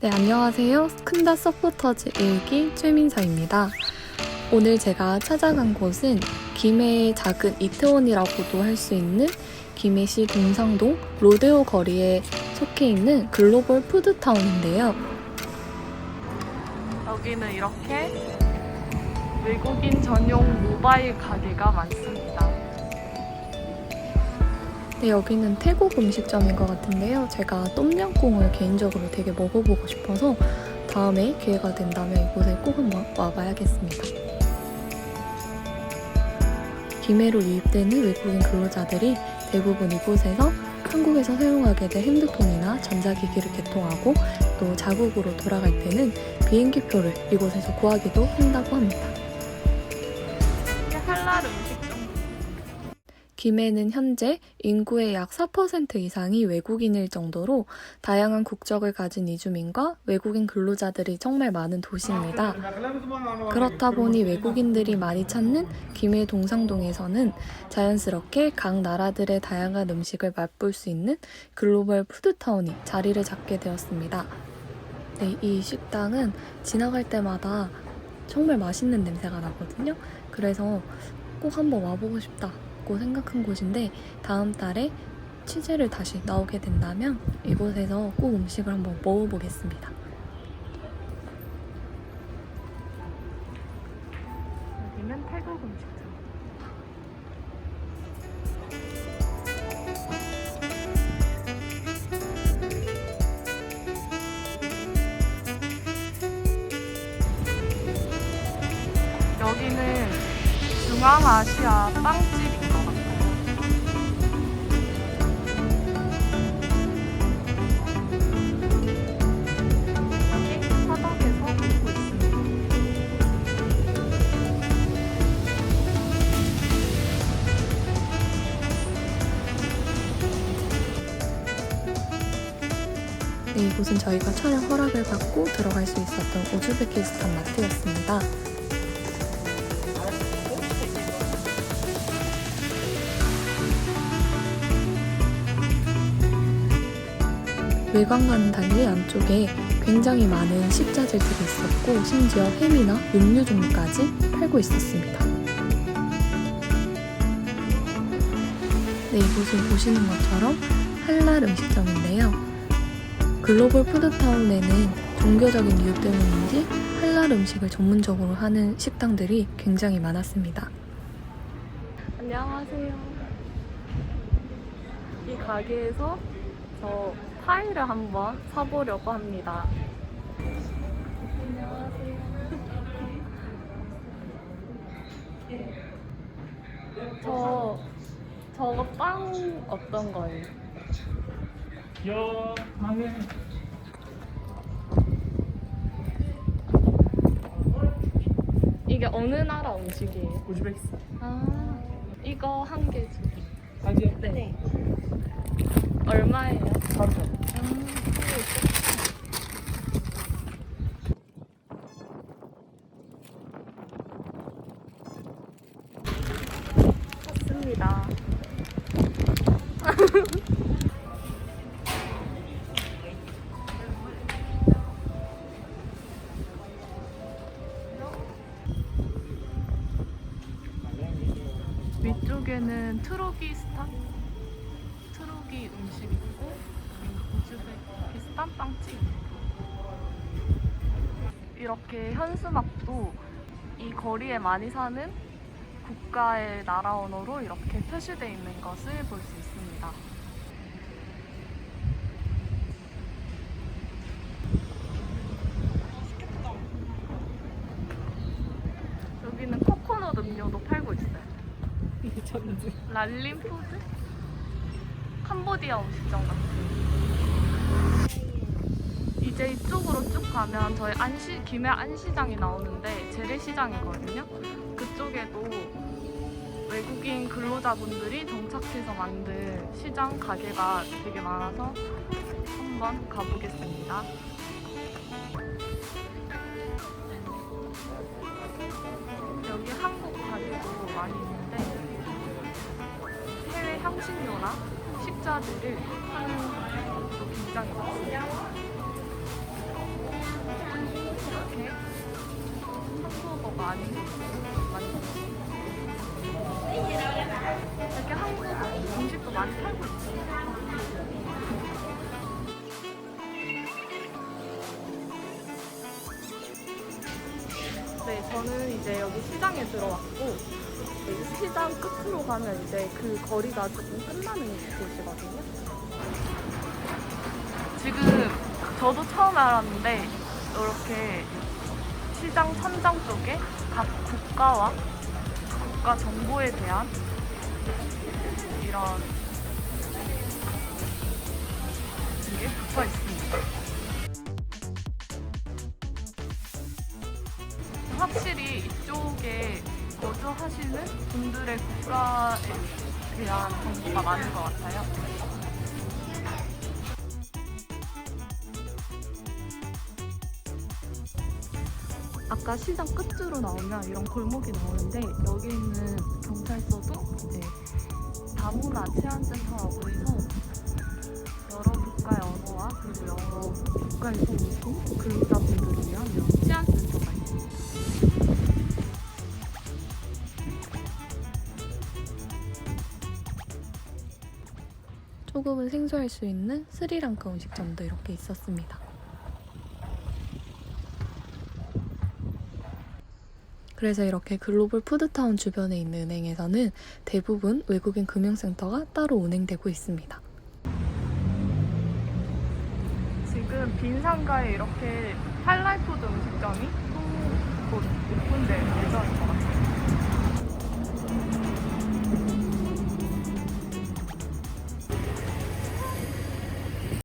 네, 안녕하세요. 스큰다 서포터즈 일기 최민서입니다. 오늘 제가 찾아간 곳은 김해의 작은 이태원이라고도 할 수 있는 김해시 동상동 로데오 거리에 속해 있는 글로벌 푸드타운인데요. 여기는 이렇게 외국인 전용 모바일 가게가 많습니다. 네, 여기는 태국 음식점인 것 같은데요. 제가 똠양꿍을 개인적으로 되게 먹어보고 싶어서 다음에 기회가 된다면 이곳에 꼭 한번 와봐야겠습니다. 김해로 유입되는 외국인 근로자들이 대부분 이곳에서 한국에서 사용하게 될 핸드폰이나 전자기기를 개통하고 또 자국으로 돌아갈 때는 비행기표를 이곳에서 구하기도 한다고 합니다. 할랄 음식점. 김해는 현재 인구의 약 4% 이상이 외국인일 정도로 다양한 국적을 가진 이주민과 외국인 근로자들이 정말 많은 도시입니다. 그렇다 보니 외국인들이 많이 찾는 김해 동상동에서는 자연스럽게 각 나라들의 다양한 음식을 맛볼 수 있는 글로벌 푸드타운이 자리를 잡게 되었습니다. 네, 이 식당은 지나갈 때마다 정말 맛있는 냄새가 나거든요. 그래서 꼭 한번 와보고 싶다 고 생각한 곳인데 다음 달에 취재를 다시 나오게 된다면 이곳에서 꼭 음식을 한번 먹어보겠습니다. 여기는 태국 음식점. 여기는 중앙아시아 빵집 이곳은 저희가 촬영 허락을 받고 들어갈 수 있었던 우즈베키스탄 마트였습니다. 외관과는 달리 안쪽에 굉장히 많은 식자재들이 있었고 심지어 햄이나 육류 종류까지 팔고 있었습니다. 네, 이곳은 보시는 것처럼 할랄 음식점인데요. 글로벌 푸드타운에는 종교적인 이유 때문인지 할랄 음식을 전문적으로 하는 식당들이 굉장히 많았습니다. 안녕하세요. 이 가게에서 저 파이를 한번 사보려고 합니다. 안녕하세요. 저 저거 빵 어떤 거예요? 여 방에 이게 어느 나라 음식이에요? 우즈베키스탄 아 이거 한 개 주세요. 아지요? 네. 얼마예요? 3천 샀 위쪽에는 트로기스탄 트로기 음식 있고 우즈베키스탄 빵집 이렇게 현수막도 이 거리에 많이 사는 국가의 나라 언어로 이렇게 표시되어 있는 것을 볼 수 있습니다. 여기는 코코넛 음료도 팔고 있어요. 쳤는지 랄림 푸드? 캄보디아 음식점 같은. 이제 이쪽으로 쭉 가면 저희 안시 김해 안시장이 나오는데 재래시장이거든요. 그쪽에도 외국인 근로자분들이 정착해서 만든 시장 가게가 되게 많아서 한번 가보겠습니다. 향신료나 식자재를 곳도 굉장히 많습니다. 이렇게 한국어가 아닌 이렇게 한국 음식도 많이 팔고 있어요. 네, 저는 이제 여기 시장에 들어왔고 이 시장 끝으로 가면 이제 그 거리가 조금 끝나는 곳이거든요. 지금 저도 처음 알았는데 이렇게 시장 천장 쪽에 각 국가와 국가 정보에 대한 이런 분들의 국가에 대한 정보가 많은 것 같아요. 아까 시장 끝으로 나오면 이런 골목이 나오는데 여기 있는 경찰서도 이제 다문화 치안센터라고 해서 여러 국가의 언어와 그리고 여러 국가에서 오신 근로자분들을 위한 이런 치안센터가 있습니다. 조금은 생소할 수 있는 스리랑카 음식점도 이렇게 있었습니다. 그래서 이렇게 글로벌 푸드타운 주변에 있는 은행에서는 대부분 외국인 금융센터가 따로 운행되고 있습니다. 지금 빈 상가에 이렇게 할랄푸드 음식점이 또 곧 오픈될 예정인 것 같아요.